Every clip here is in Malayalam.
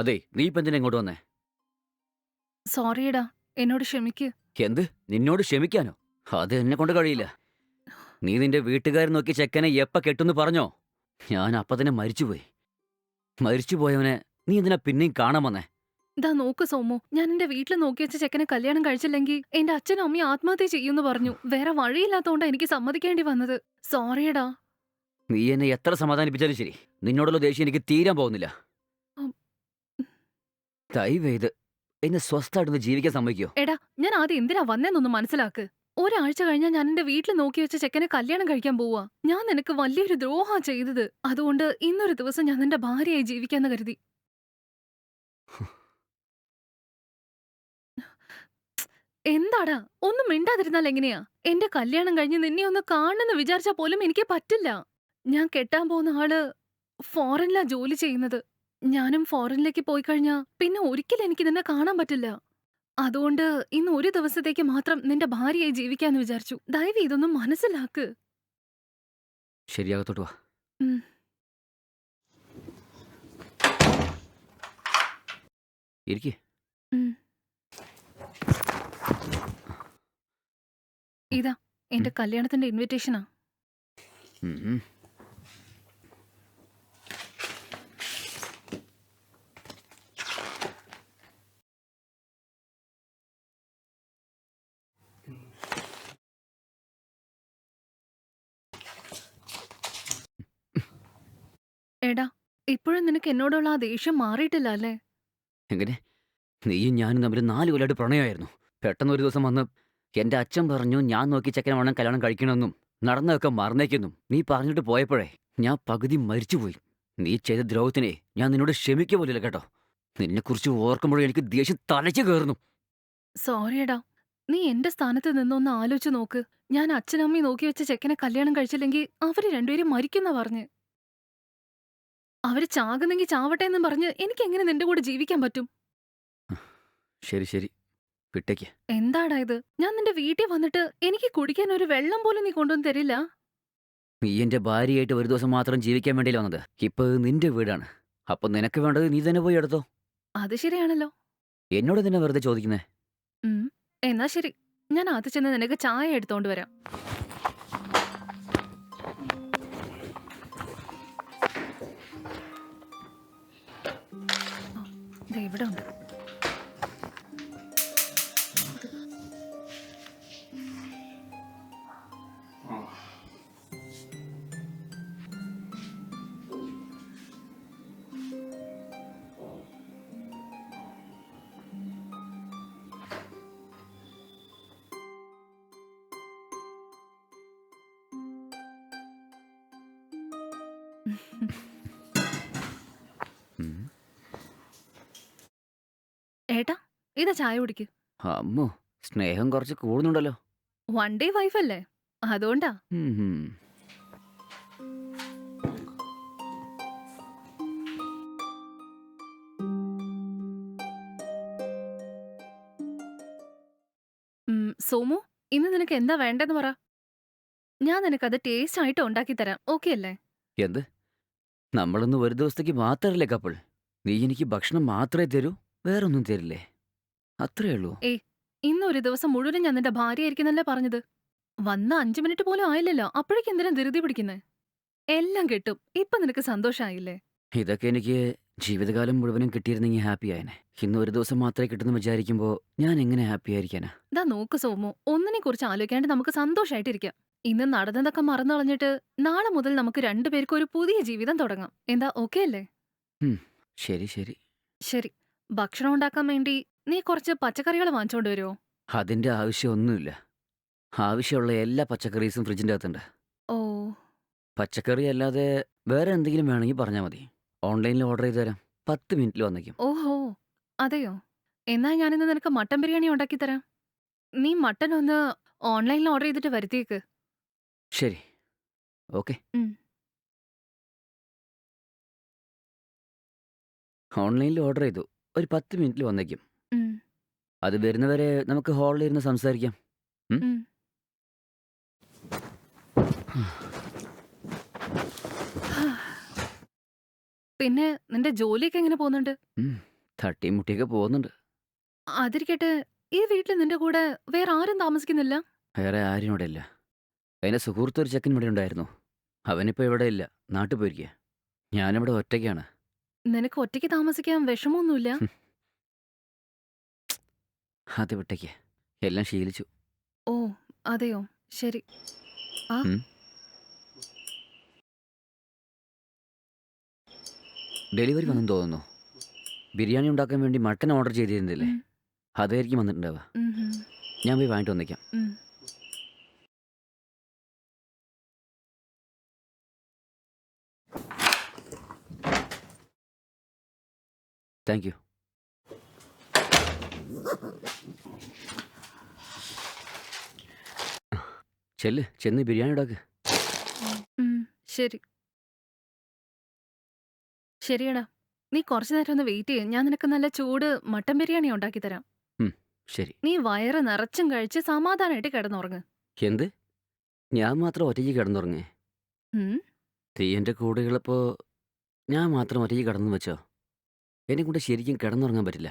അതെ നീ ഇപ്പൊ എന്തിനാ ഇങ്ങോട്ട് വന്നേ? സോറിയടാ എന്നോട് ക്ഷമിക്ക്. എന്ത്? നിന്നോട് ക്ഷമിക്കാനോ? അത് എന്നെ കൊണ്ട് കഴിയില്ല. നീ നിന്റെ വീട്ടുകാരൻ നോക്കി ചെക്കനെ എപ്പ കെട്ടുന്ന് പറഞ്ഞോ? ഞാൻ അപ്പ തന്നെ മരിച്ചുപോയി. മരിച്ചുപോയവനെ നീ എന്തിനാ പിന്നെയും കാണാൻ വന്നേ? ഇതാ നോക്ക് സോമു ഞാൻ എന്റെ വീട്ടിൽ നോക്കി വെച്ച ചെക്കനെ കല്യാണം കഴിച്ചില്ലെങ്കിൽ എന്റെ അച്ഛനും അമ്മയും ആത്മഹത്യ ചെയ്യുമെന്ന് പറഞ്ഞു. വേറെ വഴിയില്ലാത്തോണ്ടാ എനിക്ക് സമ്മതിക്കേണ്ടി വന്നത്. സോറിയടാ. നീ എന്നെ എത്ര സമാധാനിപ്പിച്ചാലും ശരി. നിന്നോടുള്ള ദേഷ്യം എനിക്ക് തീരാൻ പോകുന്നില്ല. ദയവേത് എന്നെ സ്വസ്ഥായിട്ടൊന്ന് ജീവിക്കാൻ സമ്മതിക്കോ? എടാ ഞാൻ ആദ്യം എന്തിനാ വന്നേന്നൊന്ന് മനസ്സിലാക്ക്? ഒരാഴ്ച കഴിഞ്ഞാൽ ഞാൻ എന്റെ വീട്ടിൽ നോക്കി വെച്ച ചെക്കനെ കല്യാണം കഴിക്കാൻ പോവാ. ഞാൻ നിനക്ക് വലിയൊരു ദ്രോഹാ ചെയ്തത്. അതുകൊണ്ട് ഇന്നൊരു ദിവസം ഞാൻ നിന്റെ ഭാര്യയായി ജീവിക്കാന്ന് കരുതി. എന്താടാ? ഒന്നും മിണ്ടാതിരുന്നാൽ എങ്ങനെയാ? എന്റെ കല്യാണം കഴിഞ്ഞ് നിന്നെ ഒന്ന് കാണണമെന്ന് വിചാരിച്ചാ പോലും എനിക്ക് പറ്റില്ല. ഞാൻ കെട്ടാൻ പോകുന്ന ആൾ ഫോറിനിലാ ജോലി ചെയ്യുന്നത്. ഞാനും ഫോറിനിലേക്ക് പോയി കഴിഞ്ഞാ പിന്നെ ഒരിക്കലും എനിക്ക് നിന്നെ കാണാൻ പറ്റില്ല. അതുകൊണ്ട് ഇന്ന് ഒരു ദിവസത്തേക്ക് മാത്രം നിന്റെ ഭാര്യയായി ജീവിക്കാന്ന് വിചാരിച്ചു. ദയവ് ഇതൊന്നും മനസ്സിലാക്ക്. ശരിയാകത്തോട്ട് വാ. ഉം. ഇരിക്കേ. ഉം. ഇതാ എന്റെ കല്യാണത്തിന്റെ ഇൻവിറ്റേഷനാ എടാ ഇപ്പോഴും നിനക്ക് എന്നോടുള്ള ആ ദേഷ്യം മാറിയിട്ടില്ല അല്ലേ? എങ്ങനെ? നീയും ഞാനും തമ്മിൽ നാല് കൊല്ലമായിട്ട് പ്രണയമായിരുന്നു. പെട്ടെന്ന് ഒരു ദിവസം വന്ന് എന്റെ അച്ഛൻ പറഞ്ഞു ഞാൻ നോക്കി ചെക്കനെ വേണം കല്യാണം കഴിക്കണമെന്നും നടന്നതൊക്കെ മറന്നേക്കെന്നും. നീ പറഞ്ഞിട്ട് പോയപ്പോഴേ ഞാൻ പകുതി മരിച്ചുപോയി. നീ ചെയ്ത ദ്രോഹത്തിനെ ഞാൻ നിന്നോട് ക്ഷമിക്ക പോലില്ല കേട്ടോ. നിന്നെക്കുറിച്ച് ഓർക്കുമ്പോഴേ എനിക്ക് ദേഷ്യം തലയ്ക്ക് കയറുന്നു. സോറിയടാ നീ എന്റെ സ്ഥാനത്ത് നിന്നൊന്ന് ആലോചിച്ച് നോക്ക്. ഞാൻ അച്ഛനമ്മയും നോക്കി വെച്ച ചെക്കനെ കല്യാണം കഴിച്ചില്ലെങ്കിൽ അവർ രണ്ടുപേരും മരിക്കുന്ന പറഞ്ഞ്. അവർ ചാകുന്നെങ്കിൽ ചാവട്ടെ എന്നും പറഞ്ഞ് എനിക്ക് എങ്ങനെ നിന്റെ കൂടെ ജീവിക്കാൻ പറ്റും? ശരി ശരി. വിട്ടേക്ക്. എന്താടാ ഇത്? ഞാൻ നിന്റെ വീട്ടിൽ വന്നിട്ട് എനിക്ക് കുടിക്കാൻ ഒരു വെള്ളം പോലും നീ കൊണ്ടുവന്ന് തരില്ല? നീ എന്റെ ഭാര്യയായിട്ട് ഒരു ദിവസം മാത്രം ജീവിക്കാൻ വേണ്ടി വന്നത്. ഇപ്പൊ ഇത് നിന്റെ വീടാണ്. അപ്പൊ നിനക്ക് വേണ്ടത് നീ തന്നെ പോയി എടുത്തോ. അത് ശരിയാണല്ലോ. എന്നോട് തന്നെ വെറുതെ ചോദിക്കുന്നേ? ഉം എന്നാ ശരി. ഞാൻ അത് ചെന്ന് നിനക്ക് ചായ എടുത്തോണ്ട് വരാം. ഇവിടെ ഉണ്ട് ഉം. ഏട്ടാ ഇതാ ചായ കുടിക്ക്. അമ്മോ സ്നേഹം കുറച്ച് കൂടുന്നുണ്ടല്ലോ. വൺ ഡേ വൈഫ് അല്ലേ? അതുകൊണ്ടാ. സോമു ഇന്ന് നിനക്ക് എന്താ വേണ്ടെന്ന് പറ. ഞാൻ നിനക്ക് നിനക്കത് ടേസ്റ്റ് ആയിട്ട് ഉണ്ടാക്കി തരാം. ഓക്കെ അല്ലേ? എന്ത്? നമ്മളൊന്ന് ഒരു ദിവസത്തേക്ക് മാത്രമല്ലേ കപ്പിൾ? നീ എനിക്ക് ഭക്ഷണം മാത്രമേ തരൂ? വേറൊന്നും തരില്ലേ? അത്രേ ഉള്ളൂ. ഇന്ന് ഒരു ദിവസം മുഴുവൻ ഞാൻ നിന്റെ ഭാര്യയായിരിക്കുന്നല്ലേ പറഞ്ഞത്? വന്ന അഞ്ചു മിനിറ്റ് പോലും ആയില്ലല്ലോ അപ്പോഴേക്കും എന്തിനാ ധൃതി പിടിക്കുന്നേ? എല്ലാം കിട്ടും ഇപ്പൊ നിനക്ക് സന്തോഷമായില്ലേ ഇതൊക്കെ എനിക്ക് ജീവിതകാലം മുഴുവനും കിട്ടിയിരുന്നെങ്കിൽ ഹാപ്പി ആയനെ. ഇന്ന് ഒരു ദിവസം മാത്രമേ കിട്ടുന്നു വിചാരിക്കുമ്പോൾ ഞാൻ എങ്ങനെ ഹാപ്പി ആയിരിക്കാനാ? ദാ നോക്ക് സോമു ഒന്നിനെ കുറിച്ച് ആലോചിക്കാണ്ട് നമുക്ക് സന്തോഷായിട്ടിരിക്കാം. ഇന്ന് നടന്നതൊക്കെ മറന്നു കളഞ്ഞിട്ട് നാളെ മുതൽ നമുക്ക് രണ്ടുപേർക്കും ഒരു പുതിയ ജീവിതം തുടങ്ങാം. എന്താ ഓക്കെ അല്ലേ? ശരി ശരി. ശരി ഭക്ഷണം ഉണ്ടാക്കാൻ വേണ്ടി നീ കുറച്ച് പച്ചക്കറികൾ വാങ്ങിച്ചോണ്ട് വരുമോ അതിന്റെ ആവശ്യമൊന്നുമില്ല. ആവശ്യമുള്ള എല്ലാ പച്ചക്കറീസും ഫ്രിഡ്ജിന്റെ അകത്തുണ്ട്. ഓ. പച്ചക്കറി അല്ലാതെ വേറെ എന്തെങ്കിലും വേണമെങ്കിൽ പറഞ്ഞാൽ മതി. ഓൺലൈനിൽ ഓർഡർ ചെയ്ത് തരാം. പത്ത് മിനിറ്റിൽ വന്നേക്കും. ഓഹോ. അതെയോ? എന്നാ ഞാനിന്ന് നിനക്ക് മട്ടൻ ബിരിയാണി ഉണ്ടാക്കി തരാം. നീ മട്ടൻ ഒന്ന് ഓൺലൈനിൽ ഓർഡർ ചെയ്തിട്ട് വരുത്തിയേക്ക്. ശരി. ഓക്കെ. ഉം. ഓൺലൈനിൽ ഓർഡർ ചെയ്തു. ഒരു പത്ത് മിനിറ്റിൽ വന്നേക്കും. ഉം, അത് വരുന്നവരെ നമുക്ക് ഹാളിൽ ഇരുന്ന് സംസാരിക്കാം. ഉം. പിന്നെ നിന്റെ ജോലിയൊക്കെ എങ്ങനെ പോകുന്നുണ്ട്? ഉം, തട്ടിയും മുട്ടിയൊക്കെ പോകുന്നുണ്ട്. അതിരിക്കട്ടെ ഈ വീട്ടിൽ നിന്റെ കൂടെ വേറെ ആരും താമസിക്കുന്നില്ല? വേറെ ആരും ഇവിടെ ഇല്ല അതിന്റെ സുഹൃത്ത് ഒരു ചെക്കൻ ഇവിടെ ഉണ്ടായിരുന്നു. അവനിപ്പോൾ ഇവിടെ ഇല്ല. നാട്ടിൽ പോയിരിക്കുക ഞാനിവിടെ ഒറ്റയ്ക്കാണ്. നിനക്ക് ഒറ്റയ്ക്ക് താമസിക്കാൻ വിഷമമൊന്നുമില്ല? അത് വിട്ടേക്ക്. എല്ലാം ശീലിച്ചു. ഓ അതെയോ? ശരി. ഡെലിവറി വന്നെന്ന് തോന്നുന്നു. ബിരിയാണി ഉണ്ടാക്കാൻ വേണ്ടി മട്ടൻ ഓർഡർ ചെയ്തിരുന്നില്ലേ? ഉം. അതായിരിക്കും വന്നിട്ടുണ്ടാവുക. ഉം, ഉം, ഞാൻ പോയി വാങ്ങിട്ട് വന്നേക്കാം. ഉം. Thank you. ചെല്ല് ചെന്ന് ബിരിയാണി ഉണ്ടാക്ക് ഉം, ശരി. ശരിയടാ. നീ കുറച്ചു നേരം ഒന്ന് വെയിറ്റ് ചെയ്യും. ഞാൻ നിനക്ക് നല്ല ചൂട് മട്ടൻ ബിരിയാണി ഉണ്ടാക്കി തരാം. ശരി. നീ വയറ് നിറച്ചും കഴിച്ച് സമാധാനമായിട്ട് കിടന്നുറങ്ങ്. എന്ത്? ഞാൻ മാത്രം ഒറ്റയ്ക്ക് കിടന്നുറങ്ങേ? ഉം, തീ എന്റെ കൂടെയുള്ളപ്പോൾ ഞാൻ മാത്രം ഒറ്റയ്ക്ക് കിടന്നു വെച്ചോ? എന്നെ കൊണ്ട് ശരിക്കും കിടന്നുറങ്ങാൻ പറ്റില്ല.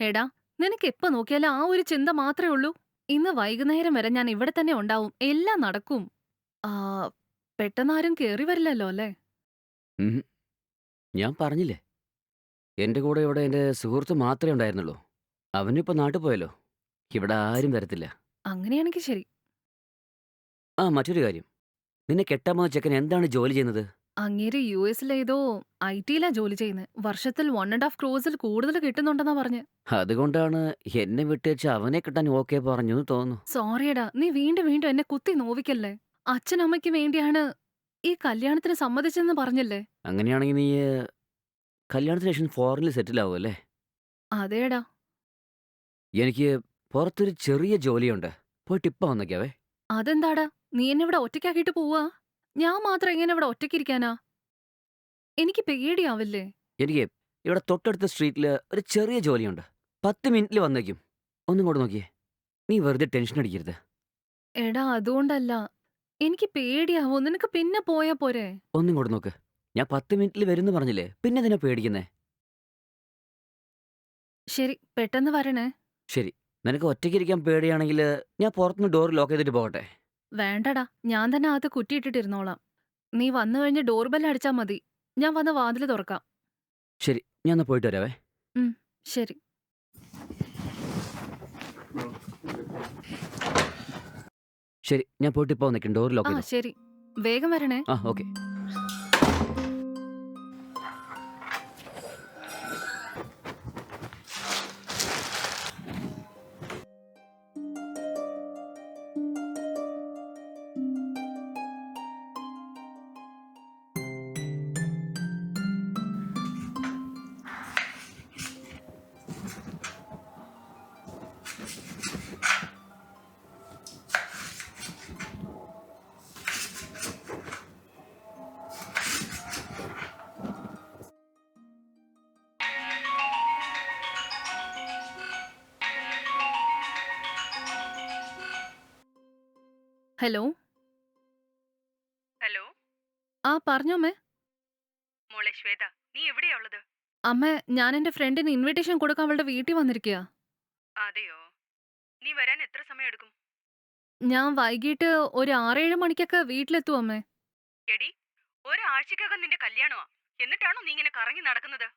എടാ നിനക്ക് എപ്പോ നോക്കിയാലും ആ ഒരു ചിന്ത മാത്രമേ ഉള്ളൂ. ഇന്ന് വൈകുന്നേരം വരെ ഞാൻ ഇവിടെ തന്നെ ഉണ്ടാവും. എല്ലാം നടക്കും. ആ പെട്ടെന്നാരും കേറി വരില്ലല്ലോ അല്ലേ. ഞാൻ പറഞ്ഞില്ലേ? എന്റെ കൂടെ ഇവിടെ എന്റെ സുഹൃത്ത് മാത്രമേ ഉണ്ടായിരുന്നുള്ളൂ. അവനിപ്പോൾ നാട്ടിൽ പോയല്ലോ. ഇവിടെ ആരും വരത്തില്ല. അങ്ങനെയാണെങ്കിൽ ശരി. ആ മറ്റൊരു കാര്യം. നിന്നെ കെട്ടാൻ പോകുന്ന ചെക്കൻ എന്താണ് ജോലി ചെയ്യുന്നത്? അങ്ങേര് യു എസിലേതോ ഐ ടിയിലാ ജോലി ചെയ്യുന്നത് വർഷത്തിൽ വൺ ആൻഡ് ഹാഫ് ക്രോസിൽ കൂടുതൽ കിട്ടുന്നുണ്ടെന്നാ പറഞ്ഞ്. അതുകൊണ്ടാണ് എന്നെ വിട്ടേച്ച് അവനെ കിട്ടാൻ ഓക്കെ പറഞ്ഞു എന്ന് തോന്നുന്നു. സോറിയടാ നീ വീണ്ടും വീണ്ടും എന്നെ കുത്തി നോവിക്കല്ലേ? അച്ഛനമ്മയ്ക്ക് വേണ്ടിയാണ് ഈ കല്യാണത്തിന് സമ്മതിച്ചെന്ന് പറഞ്ഞല്ലേ? അങ്ങനെയാണെങ്കിൽ നീ കല്യാണത്തിന് ശേഷം ഫോറിനിൽ സെറ്റിൽ ആവുമല്ലേ? അല്ലേ അതേടാ. എനിക്ക് പുറത്തൊരു ചെറിയ ജോലിയുണ്ട്. പോയി ടിപ്പ വന്നേക്കാവേ അതെന്താടാ? നീ എന്നെ ഇവിടെ ഒറ്റയ്ക്കാക്കിയിട്ട് പോവാ? ഞാൻ മാത്രം എങ്ങനെ ഇവിടെ ഒറ്റയ്ക്കിരിക്കാനാ എനിക്ക് പേടിയാവില്ലേ? എനിക്ക് ഇവിടെ തൊട്ടടുത്ത സ്ട്രീറ്റിൽ ഒരു ചെറിയ ജോലിയുണ്ട്. പത്ത് മിനിറ്റിൽ വന്നേക്കും. ഒന്നും കൂടെ നോക്കിയേ. നീ വെറുതെ ടെൻഷൻ അടിക്കരുത്. എടാ അതുകൊണ്ടല്ല. എനിക്ക് പേടിയാവോ. നിനക്ക് പിന്നെ പോയാ പോരെ? ഒന്നും കൂടെ നോക്ക്. ഞാൻ പത്ത് മിനിറ്റിൽ വരുന്നു പറഞ്ഞില്ലേ? പിന്നെ ഇതിനെ പേടിക്കുന്നേ. ശരി പെട്ടെന്ന് വരണേ. ശരി. നിനക്ക് ഒറ്റയ്ക്ക് ഇരിക്കാൻ പേടിയാണെങ്കിൽ ഞാൻ പുറത്തുനിന്ന് ഡോർ ലോക്ക് ചെയ്തിട്ട് പോകട്ടെ. വേണ്ടടാ ഞാൻ തന്നെ അകത്ത് കുറ്റിയിട്ടിട്ടിരുന്നോളാം. നീ വന്നു കഴിഞ്ഞ് ഡോർ ബെൽ അടിച്ചാ മതി. ഞാൻ വന്ന് വാതിൽ തുറക്കാം. ശരി ഞാൻ പോയിട്ട് വരാവേ. ശരി. ശരി ഞാൻ പോയിട്ട് ഇപ്പോൾ നിൽക്കും ഡോർ ലോക്ക് ചെയ്തു ശരി. വേഗം വരണേ. ആ ഓക്കെ. ഹലോ ഹലോ ആ പറഞ്ഞോമ്മേ മോളെ ശ്വേത നീ എവിടെയാ ഉള്ളത്? അമ്മ ഞാൻ എന്റെ ഫ്രണ്ടിന് ഇൻവിറ്റേഷൻ കൊടുക്കാൻ അവളുടെ വീട്ടിൽ വന്നിരിക്കുക അതെയോ? നീ വരാൻ എത്ര സമയം എടുക്കും? ഞാൻ വൈകിട്ട് ഒരു ആറേഴ് മണിക്കൊക്കെ വീട്ടിലെത്തും അമ്മേ. എടി ഒരാഴ്ചക്കകം നിന്റെ കല്യാണമാ. എന്നിട്ടാണോ നീ ഇങ്ങനെ കറങ്ങി നടക്കുന്നത്?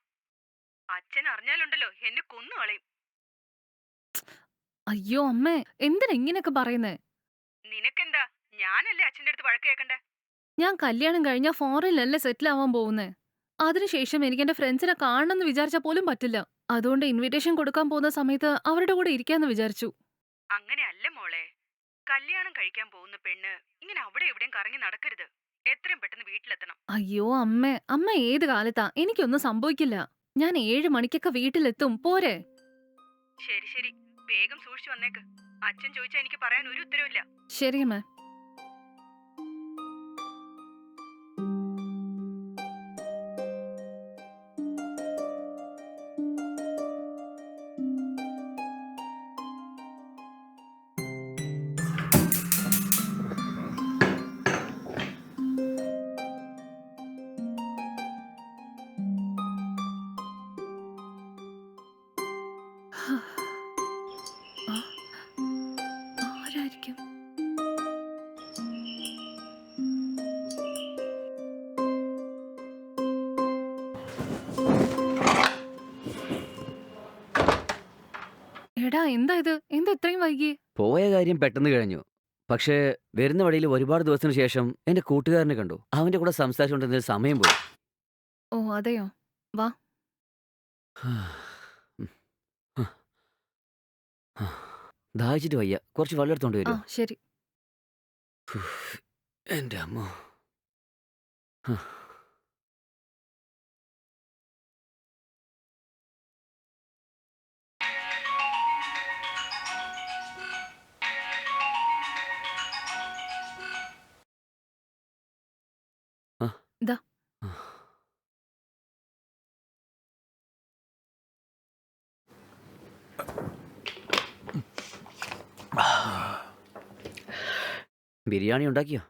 അച്ഛൻ അറിഞ്ഞാലുണ്ടല്ലോ എന്നെ കൊന്നു കളയും. അയ്യോ അമ്മേ എന്തിനാ ഇങ്ങനെയൊക്കെ പറയുന്നേ? നിനക്കെന്താ ഞാനല്ലേ അച്ഛന്റെ അടുത്ത് വഴക്ക് കേൾക്കണ്ടേ ഞാൻ കല്യാണം കഴിഞ്ഞാൽ ഫോറിനിലല്ലേ സെറ്റിൽ ആവാൻ പോകുന്നേ. അതിനുശേഷം എനിക്ക് എന്റെ ഫ്രണ്ട്സിനെ കാണണമെന്ന് വിചാരിച്ചാൽ പോലും പറ്റില്ല. അതുകൊണ്ട് ഇൻവിറ്റേഷൻ കൊടുക്കാൻ പോകുന്ന സമയത്ത് അവരുടെ കൂടെ ഇരിക്കാന്ന് വിചാരിച്ചു. അങ്ങനെയല്ല മോളെ. കല്യാണം കഴിക്കാൻ പോകുന്ന പെണ്ണ് ഇങ്ങനെ അവിടെ എവിടെയും കറങ്ങി നടക്കരുത്. എത്രയും പെട്ടെന്ന് വീട്ടിലെത്തണം. അയ്യോ അമ്മേ. അമ്മ ഏത് കാലത്താ? എനിക്കൊന്നും സംഭവിക്കില്ല. ഞാൻ ഏഴ് മണിക്കൊക്കെ വീട്ടിലെത്തും. പോരെ. ശരി ശരി. വേഗം സൂക്ഷിച്ചു വന്നേക്ക്. അച്ഛൻ ചോദിച്ചാ എനിക്ക് പറയാൻ ഒരു ഉത്തരവില്ല ശരി അമ്മേ എടാ എന്താ ഇത്? എന്താ ഇത്രയും വൈകി? പോയ കാര്യം പെട്ടെന്ന് കഴിഞ്ഞു. പക്ഷേ വരുന്ന വഴിയിൽ ഒരുപാട് ദിവസത്തിന് ശേഷം എന്റെ കൂട്ടുകാരനെ കണ്ടു. അവന്റെ കൂടെ സംസാരിച്ചുകൊണ്ടിരുന്ന സമയം പോയി. ഓ അതെയോ? വാ. ദാഹിച്ചിട്ട് വയ്യ. കുറച്ച് വെള്ളം എടുത്തോണ്ട് ആ വരുമോ ശരി. എന്റെ അമ്മ. ദാ. ബിരിയാണി ഉണ്ടാക്കിയോ?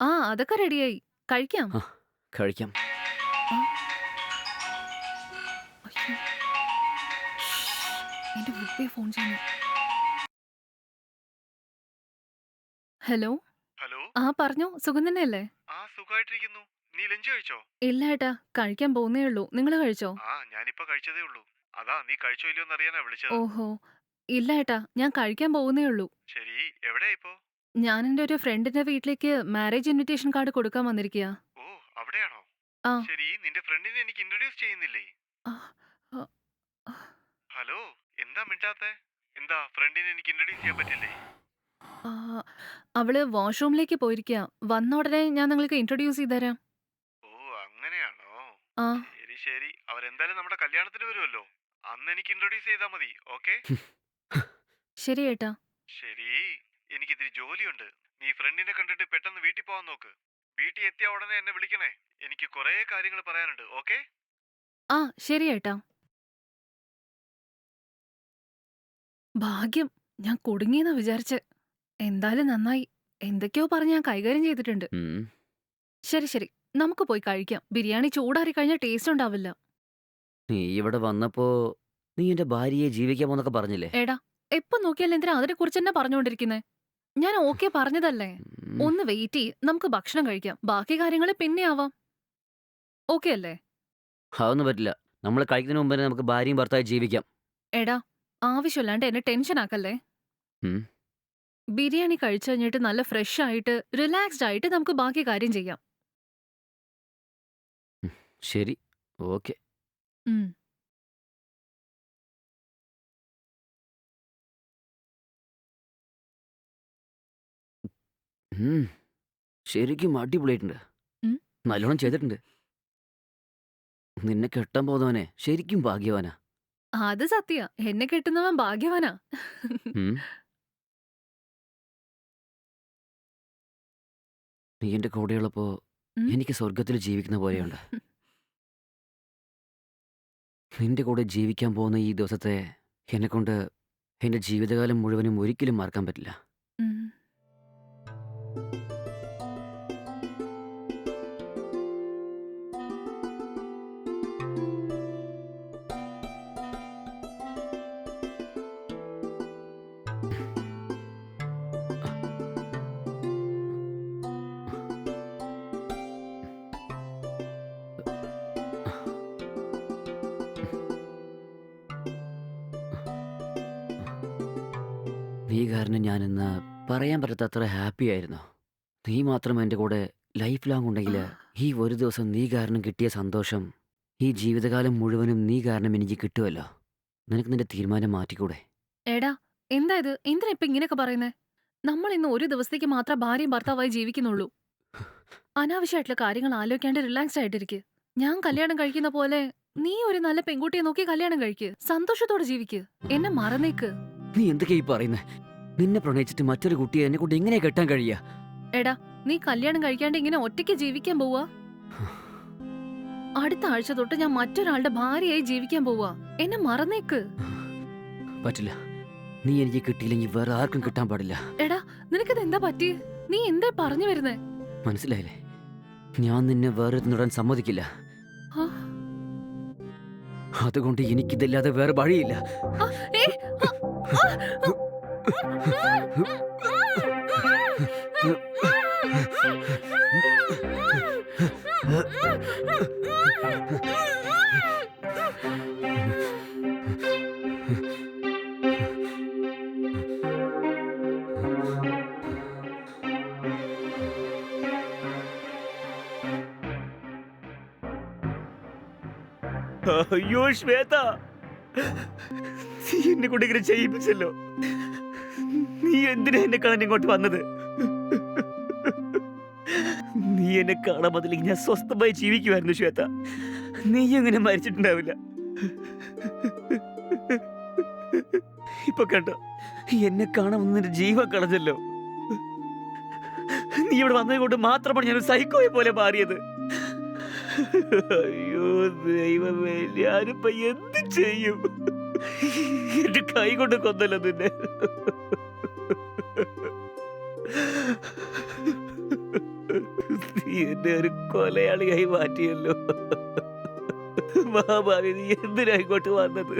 ആ അതൊക്കെ റെഡിയായി. കഴിക്കാം. കഴിക്കാം. അയ്യോ. എന്റെ വുപ്പി ഫോൺ ചെയ്യുന്നു ഹലോ? ഹലോ? ആ പറഞ്ഞു. സുഖം തന്നെയല്ലേ? ആ സുഖമായിട്ടിരിക്കുന്നു. നീ ലഞ്ച് കഴിച്ചോ? ഇല്ല ഏട്ടാ കഴിക്കാൻ പോകുന്നേ ഉള്ളൂ. നിങ്ങൾ കഴിച്ചോ? ആ ഞാനിപ്പോ കഴിച്ചതേ ഉള്ളൂ. അതാ നീ കഴിച്ചോ ഇല്ലയോ എന്നറിയാനാ വിളിച്ചത്. ഓഹോ. ഇല്ല ഏട്ടാ ഞാൻ കഴിക്കാൻ പോകുന്നേ ഉള്ളൂ. ശരി എവിടെയാ ഇപ്പോ? ഞാൻ എന്റെ ഒരു ഫ്രണ്ടിന്റെ വീട്ടിലേക്ക് മാരേജ് ഇൻവിറ്റേഷൻ കാർഡ് കൊടുക്കാൻ വന്നിരിക്കുക ഓ അവിടെയാണോ? ആ. ശരി നിന്റെ ഫ്രണ്ടിനെ എനിക്ക് ഇൻട്രൊഡ്യൂസ് ചെയ്യുന്നില്ലേ? ഹലോ എന്താ മിണ്ടാത്തെ? എന്താ ഫ്രണ്ടിനെ എനിക്ക് ഇൻട്രൊഡ്യൂസ് ചെയ്യാൻ പറ്റില്ലേ? അവൾ വാഷ്റൂമിലേക്ക് പോയിരിക്കുക വന്ന ഉടനെ ഞാൻ നിങ്ങൾക്ക് ഇൻട്രൊഡ്യൂസ് ചെയ്തുതരാം. ആ. ശരി ശരി. അവരെന്തായാലും നമ്മുടെ കല്യാണത്തിന് വരുമല്ലോ അന്ന് എനിക്ക് ഇൻട്രൊഡ്യൂസ് ചെയ്താൽ മതി. ഓക്കെ ശരി ഏട്ടാ. ശരി. എനിക്ക് ഇത്തിരി ജോലിയുണ്ട്. നീ ഫ്രണ്ടിനെ കണ്ടിട്ട് പെട്ടെന്ന് വീട്ടിൽ പോകാൻ നോക്ക്. വീട്ടിൽ എത്തിയ ഉടനെ എന്നെ വിളിക്കണേ. എനിക്ക് കുറേ കാര്യങ്ങൾ പറയാനുണ്ട്. ഓക്കെ ആ ശരി ഏട്ടാ. ഭാഗ്യം. ഞാൻ കുടുങ്ങിയെന്നാ വിചാരിച്ച്. എന്തായാലും നന്നായി. എന്തൊക്കെയോ പറഞ്ഞ് ഞാൻ കൈകാര്യം ചെയ്തിട്ടുണ്ട്. ശരി ശരി. നമുക്ക് പോയി കഴിക്കാം. ബിരിയാണി ചൂടാറി കഴിഞ്ഞാൽ ടേസ്റ്റ് ഉണ്ടാവില്ല. നീ ഇവിടെ വന്നപ്പോ നീ എന്റെ ഭാര്യയെ ജീവിക്കാൻ പോന്നൊക്കെ പറഞ്ഞില്ലേ? എടാ എപ്പോ നോക്കിയാലും എന്തിനാ അതിനെ കുറിച്ച് തന്നെ പറഞ്ഞുകൊണ്ടിരിക്കുന്നേ? ഞാൻ ഓക്കെ പറഞ്ഞതല്ലേ? ഉം. ഒന്ന് വെയിറ്റ് ചെയ്യ് നമുക്ക് ഭക്ഷണം കഴിക്കാം. ബാക്കി കാര്യങ്ങൾ പിന്നെ ആവാം. ഓക്കെ അല്ലേ? അതൊന്നും പറ്റില്ല. നമ്മൾ കഴിക്കുന്നതിന് മുമ്പ് തന്നെ നമുക്ക് ഭാര്യയും ഭർത്താവും ജീവിക്കാം. എടാ ആവശ്യമില്ലാണ്ട് എന്നെ ടെൻഷൻ ആക്കല്ലേ? ഉം. ബിരിയാണി കഴിച്ചു കഴിഞ്ഞിട്ട് നല്ല ഫ്രഷ് ആയിട്ട് റിലാക്സ്ഡ് ആയിട്ട് നമുക്ക് ബാക്കി കാര്യം ചെയ്യാം. ശരി ഓക്കെ ഉം. ഉം. ശരിക്കും അടിപൊളിയായിട്ടുണ്ട് ഉം. നല്ലോണം ചെയ്തിട്ടുണ്ട് നിന്നെ കെട്ടാൻ പോകുന്നവനെ ശരിക്കും ഭാഗ്യവാനാ അത് സത്യ എന്നെ കെട്ടുന്നവൻ ഭാഗ്യവാനാ ഉം. നീ എന്റെ കൂടെയുള്ളപ്പോ ഉം. എനിക്ക് സ്വർഗത്തിൽ ജീവിക്കുന്ന പോലെയുണ്ട് നിന്റെ കൂടെ ജീവിക്കാൻ പോകുന്ന ഈ ദിവസത്തെ എന്നെക്കൊണ്ട് എന്റെ ജീവിതകാലം മുഴുവനും ഒരിക്കലും മറക്കാൻ പറ്റില്ല. നീ കാരണം ഞാനിന്ന് പറയാൻ പറ്റാത്തത്ര ഹാപ്പി ആയിരുന്നു. നീ മാത്രം എന്റെ കൂടെ ലൈഫ് ലോങ് ഉണ്ടെങ്കിൽ ഈ ഒരു ദിവസം നീ കാരണം കിട്ടിയ സന്തോഷം ഈ ജീവിതകാലം മുഴുവനും നീ കാരണം എനിക്ക് കിട്ടുമല്ലോ നിനക്ക് നിന്റെ തീരുമാനം മാറ്റിക്കൂടെ? എടാ എന്താ ഇത്? എന്തിനാ ഇപ്പൊ ഇങ്ങനെയൊക്കെ പറയുന്നേ? നമ്മൾ ഇന്ന് ഒരു ദിവസത്തേക്ക് മാത്രം ഭാര്യയും ഭർത്താവായി ജീവിക്കുന്നുള്ളൂ. അനാവശ്യമായിട്ടുള്ള കാര്യങ്ങൾ ആലോചിക്കാണ്ട് റിലാക്സ് ആയിട്ടിരിക്കെ. ഞാൻ കല്യാണം കഴിക്കുന്ന പോലെ നീ ഒരു നല്ല പെൺകുട്ടിയെ നോക്കി കല്യാണം കഴിക്ക്. സന്തോഷത്തോടെ ജീവിക്ക്. എന്നെ മറന്നേക്ക്. നീ എന്തൊക്കെയാ ഈ പറയുന്നേ? നിന്നെ പ്രണയിച്ചിട്ട് മറ്റൊരു കുട്ടിയെ എന്നെ കൊണ്ട് ഇങ്ങനെ കെട്ടാൻ കഴിയാ? എടാ നീ കല്യാണം കഴിക്കാണ്ട് ഇങ്ങനെ ഒറ്റയ്ക്ക് ജീവിക്കാൻ പോവാ? അടുത്ത ആഴ്ച തൊട്ട് ഞാൻ മറ്റൊരാളുടെ ഭാര്യയായി ജീവിക്കാൻ പോവാ. എന്നെ മറന്നേക്ക്. പറ്റില്ല. നീ എനിക്ക് കിട്ടിയില്ലെങ്കിൽ വേറെ ആർക്കും കിട്ടാൻ പാടില്ല. എടാ നിനക്കിത് എന്താ പറ്റി? നീ എന്താ പറഞ്ഞു വരുന്നേ? മനസ്സിലായില്ലേ? ഞാൻ നിന്നെ വേറെ നിടാൻ സമ്മതിക്കില്ല. അതുകൊണ്ട് എനിക്കിതല്ലാതെ വേറെ വഴിയില്ല. അയ്യോ ശ്വേത. നീ എന്നെ കൊണ്ട് ഇങ്ങനെ ചെയ്യിപ്പിച്ചല്ലോ. നീ എന്തിനാ എന്നെ കാണാൻ ഇങ്ങോട്ട് വന്നത്? നീ എന്നെ കാണാൻ വന്നില്ലെങ്കിൽ ഞാൻ സ്വസ്ഥമായി ജീവിക്കുമായിരുന്നു ശ്വേത. നീ എങ്ങനെ മരിച്ചിട്ടുണ്ടാവില്ല? ഇപ്പൊ കേട്ടോ എന്നെ കാണാൻ നിന്റെ ജീവൻ കളഞ്ഞല്ലോ. നീ ഇവിടെ വന്നത് കൊണ്ട് മാത്രമാണ് ഞാൻ സൈക്കോയെ പോലെ മാറിയത്. അയ്യോ ദൈവമേ ഞാനിപ്പോ എന്ത് ചെയ്യും? എന്റെ കൈ കൊണ്ട് കൊന്നല്ലോ നിന്നെ. നീ എന്നെ ഒരു കൊലയാളിയായി മാറ്റിയല്ലോ. മഹാഭാവി നീ എന്തിനാ ഇങ്ങോട്ട് വന്നത്?